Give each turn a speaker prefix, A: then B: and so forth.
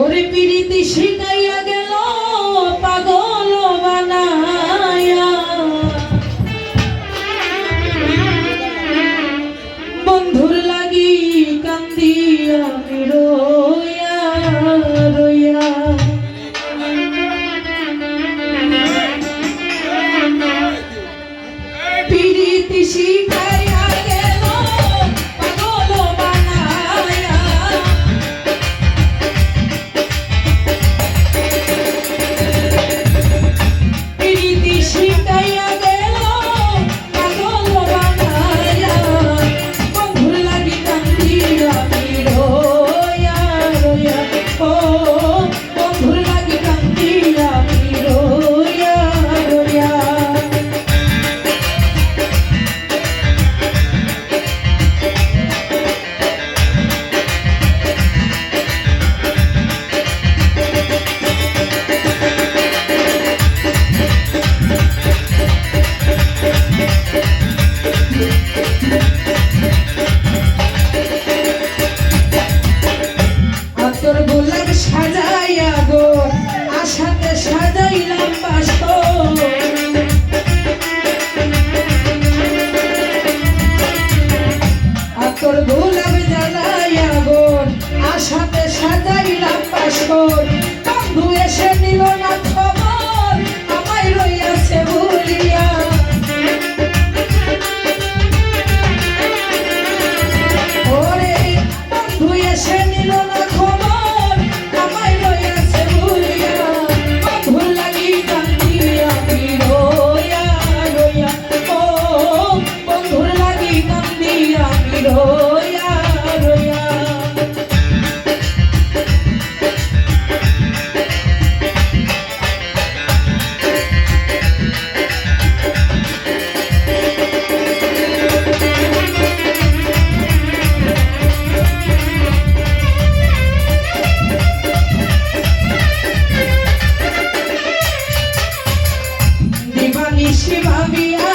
A: ওরে পিড়িতি শিখাইয়া গেল পাগল বানায়া বন্ধুর লাগি কান্দিয়া রইয়া রইয়া। পিড়িতি শিখাইয়া সাজাইলাম বাসন আতর গোলাপ জ্বালাই আগুন আশাতে সাজাইলাম বাসন বন্ধু এসে নিল না বেশি ভাবিয়া